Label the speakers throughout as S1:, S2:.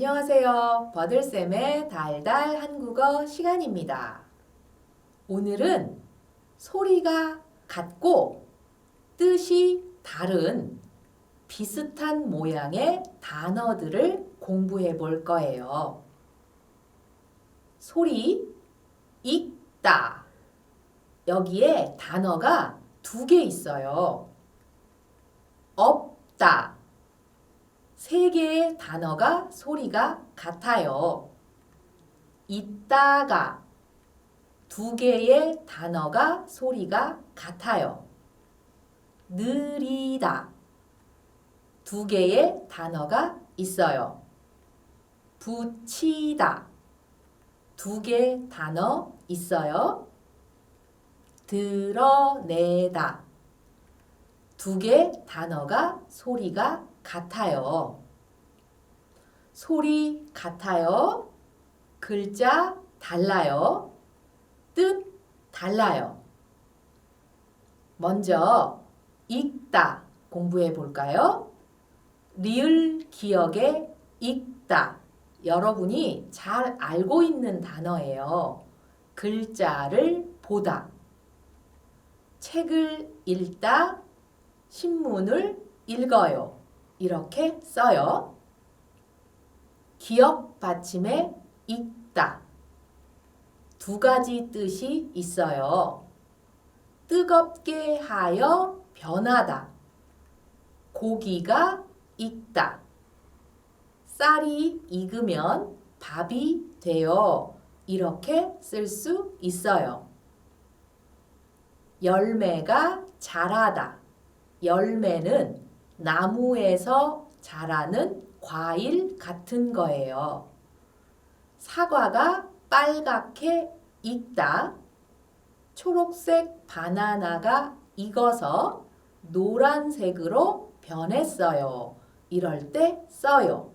S1: 안녕하세요. 버들쌤의 달달 한국어 시간입니다. 오늘은 소리가 같고 뜻이 다른 비슷한 모양의 단어들을 공부해 볼 거예요. 소리, 읽다. 여기에 단어가 두 개 있어요. 없다. 세 개의 단어가 소리가 같아요. 있다가 두 개의 단어가 소리가 같아요. 느리다 두 개의 단어가 있어요. 붙이다 두 개의 단어 있어요. 드러내다 두 개 단어가 소리가 같아요. 소리 같아요. 글자 달라요. 뜻 달라요. 먼저 읽다 공부해 볼까요? 리을 기억에 읽다. 여러분이 잘 알고 있는 단어예요. 글자를 보다. 책을 읽다. 신문을 읽어요. 이렇게 써요. 기억 받침에 읽다. 두 가지 뜻이 있어요. 뜨겁게 하여 변하다. 고기가 익다. 쌀이 익으면 밥이 되어 이렇게 쓸 수 있어요. 열매가 자라다. 열매는 나무에서 자라는 과일 같은 거예요. 사과가 빨갛게 익다. 초록색 바나나가 익어서 노란색으로 변했어요. 이럴 때 써요.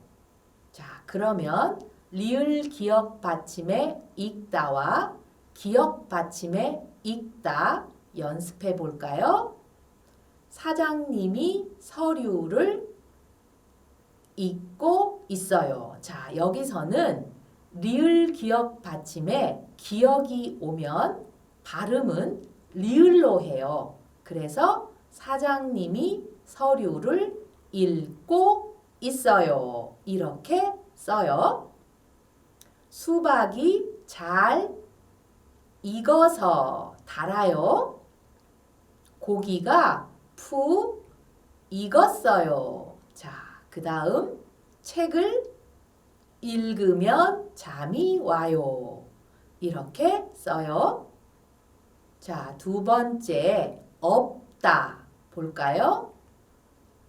S1: 자, 그러면 리을 기억 받침에 읽다와 기억 받침에 읽다 연습해 볼까요? 사장님이 서류를 읽고 있어요. 자, 여기서는 리을 기억 받침에 기억이 오면 발음은 리을로 해요. 그래서 사장님이 서류를 읽고 있어요. 이렇게 써요. 수박이 잘 익어서 달아요. 고기가 푹 익었어요. 자, 그 다음 책을 읽으면 잠이 와요. 이렇게 써요. 자, 두 번째 없다 볼까요?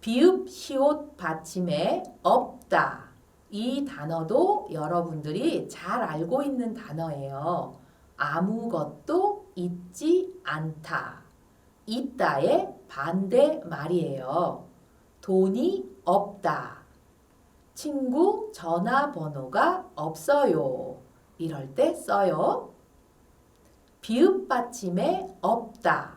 S1: 비읍 시옷 받침에 없다. 이 단어도 여러분들이 잘 알고 있는 단어예요. 아무것도 있지 않다. 있다의 반대 말이에요. 돈이 없다. 친구 전화번호가 없어요. 이럴 때 써요. 비읍 받침에 없다.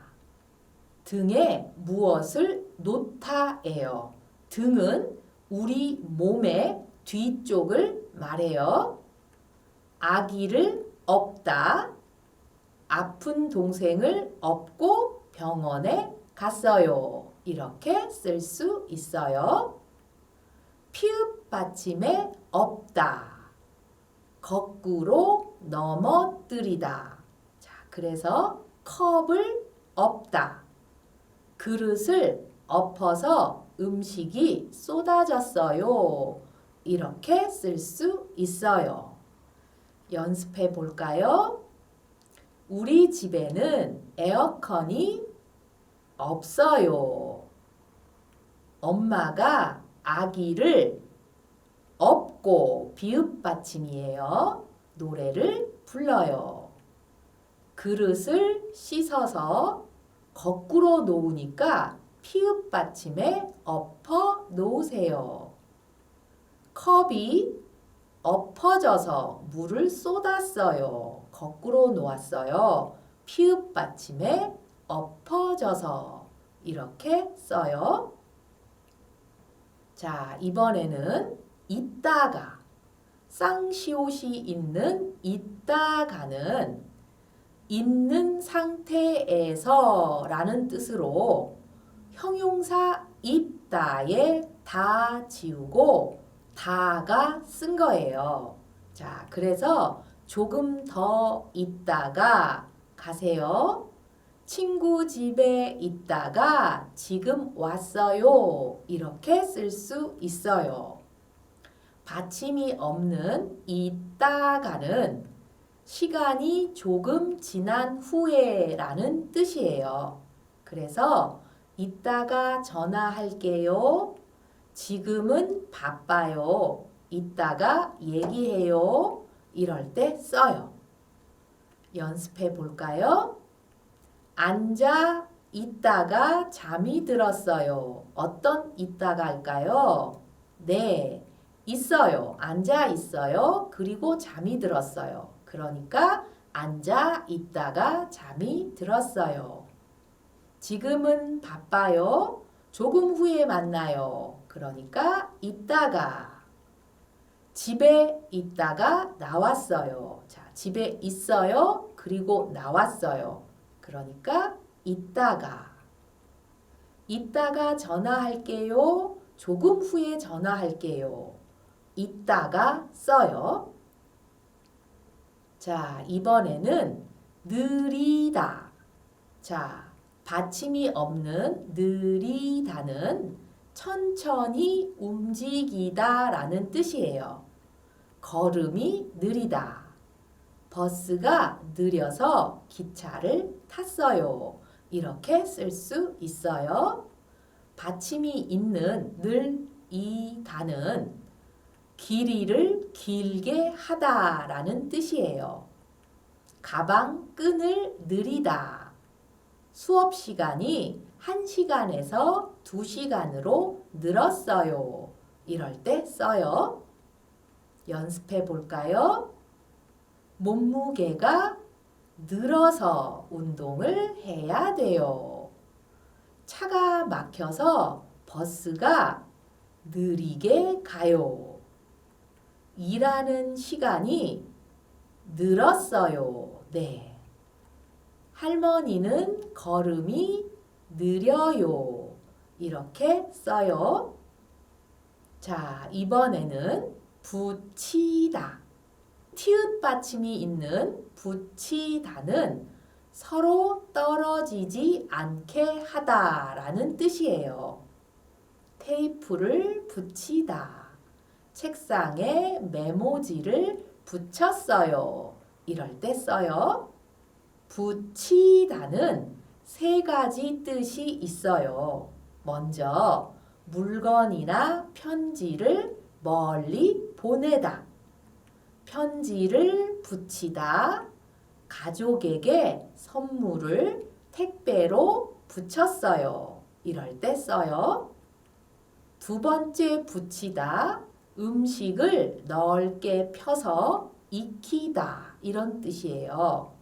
S1: 등에 무엇을 놓다예요. 등은 우리 몸의 뒤쪽을 말해요. 아기를 없다. 아픈 동생을 업고 병원에 갔어요. 이렇게 쓸 수 있어요. 피읍 받침에 없다. 거꾸로 넘어뜨리다. 자, 그래서 컵을 없다. 그릇을 엎어서 음식이 쏟아졌어요. 이렇게 쓸 수 있어요. 연습해 볼까요? 우리 집에는 에어컨이 없어요. 엄마가 아기를 업고 비읍 받침이에요. 노래를 불러요. 그릇을 씻어서 거꾸로 놓으니까 피읍 받침에 엎어 놓으세요. 컵이 엎어져서 물을 쏟았어요. 거꾸로 놓았어요. 피읍 받침에 엎어져서 이렇게 써요. 자, 이번에는 있다가 쌍시옷이 있는 있다가는 있는 상태에서 라는 뜻으로 형용사 있다에 다 지우고 다가 쓴 거예요. 자, 그래서 조금 더 있다가 가세요. 친구 집에 있다가 지금 왔어요. 이렇게 쓸 수 있어요. 받침이 없는 있다가는 시간이 조금 지난 후에 라는 뜻이에요. 그래서 이따가 전화할게요. 지금은 바빠요. 이따가 얘기해요. 이럴 때 써요. 연습해 볼까요? 앉아 있다가 잠이 들었어요. 어떤 있다가 할까요? 네, 있어요. 앉아 있어요. 그리고 잠이 들었어요. 그러니까 앉아 있다가 잠이 들었어요. 지금은 바빠요. 조금 후에 만나요. 그러니까 있다가 집에 있다가 나왔어요. 자, 집에 있어요. 그리고 나왔어요. 그러니까 있다가 이따가 전화할게요. 조금 후에 전화할게요. 이따가 써요. 자, 이번에는 느리다. 자, 받침이 없는 느리다는 천천히 움직이다 라는 뜻이에요. 걸음이 느리다. 버스가 느려서 기차를 탔어요. 이렇게 쓸 수 있어요. 받침이 있는 늘이다는 길이를 길게 하다라는 뜻이에요. 가방 끈을 느리다. 수업 시간이 1시간에서 2시간으로 늘었어요. 이럴 때 써요. 연습해 볼까요? 몸무게가 늘어서 운동을 해야 돼요. 차가 막혀서 버스가 느리게 가요. 일하는 시간이 늘었어요. 네. 할머니는 걸음이 느려요. 이렇게 써요. 자, 이번에는 붙이다. 티읕 받침이 있는 붙이다는 서로 떨어지지 않게 하다라는 뜻이에요. 테이프를 붙이다. 책상에 메모지를 붙였어요. 이럴 때 써요. 붙이다는 세 가지 뜻이 있어요. 먼저 물건이나 편지를 멀리 보내다. 편지를 붙이다. 가족에게 선물을 택배로 붙였어요. 이럴 때 써요. 두 번째 붙이다. 음식을 넓게 펴서 익히다. 이런 뜻이에요.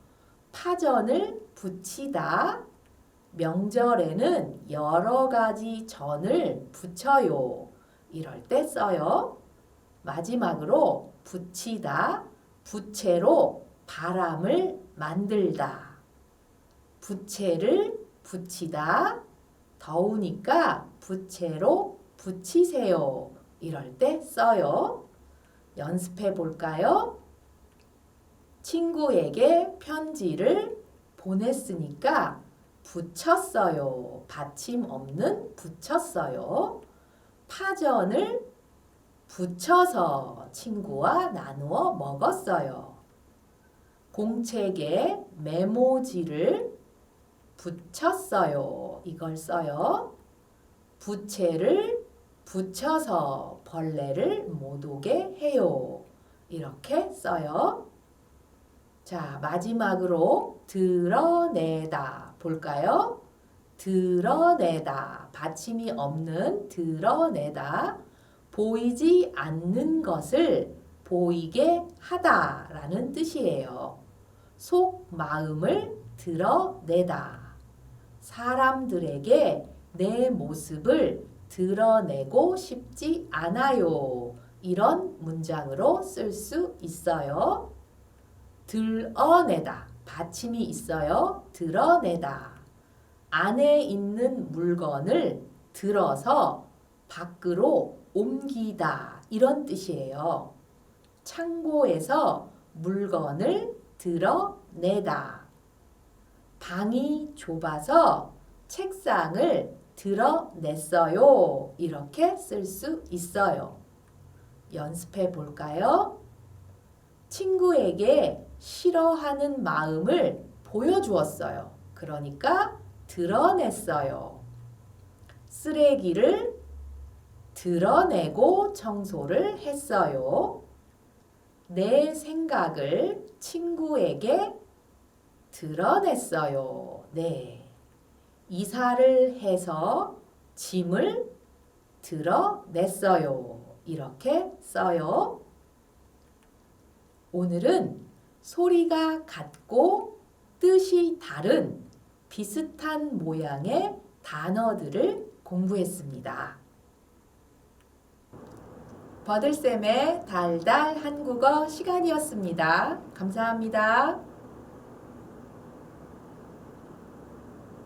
S1: 파전을 붙이다. 명절에는 여러 가지 전을 붙여요. 이럴 때 써요. 마지막으로 붙이다. 부채로 바람을 만들다. 부채를 붙이다. 더우니까 부채로 붙이세요. 이럴 때 써요. 연습해 볼까요? 친구에게 편지를 보냈으니까 붙였어요. 받침 없는 붙였어요. 파전을 붙여서 친구와 나누어 먹었어요. 공책에 메모지를 붙였어요. 이걸 써요. 부채를 붙여서 벌레를 못 오게 해요. 이렇게 써요. 자, 마지막으로 드러내다 볼까요? 드러내다. 받침이 없는 드러내다. 보이지 않는 것을 보이게 하다라는 뜻이에요. 속 마음을 드러내다. 사람들에게 내 모습을 드러내고 싶지 않아요. 이런 문장으로 쓸 수 있어요. 들어내다. 받침이 있어요. 드러내다. 안에 있는 물건을 들어서 밖으로 옮기다. 이런 뜻이에요. 창고에서 물건을 드러내다. 방이 좁아서 책상을 드러냈어요. 이렇게 쓸 수 있어요. 연습해 볼까요? 친구에게 싫어하는 마음을 보여주었어요. 그러니까 드러냈어요. 쓰레기를 드러내고 청소를 했어요. 내 생각을 친구에게 드러냈어요. 네. 이사를 해서 짐을 드러냈어요. 이렇게 써요. 오늘은 소리가 같고 뜻이 다른 비슷한 모양의 단어들을 공부했습니다. 버들쌤의 달달 한국어 시간이었습니다. 감사합니다.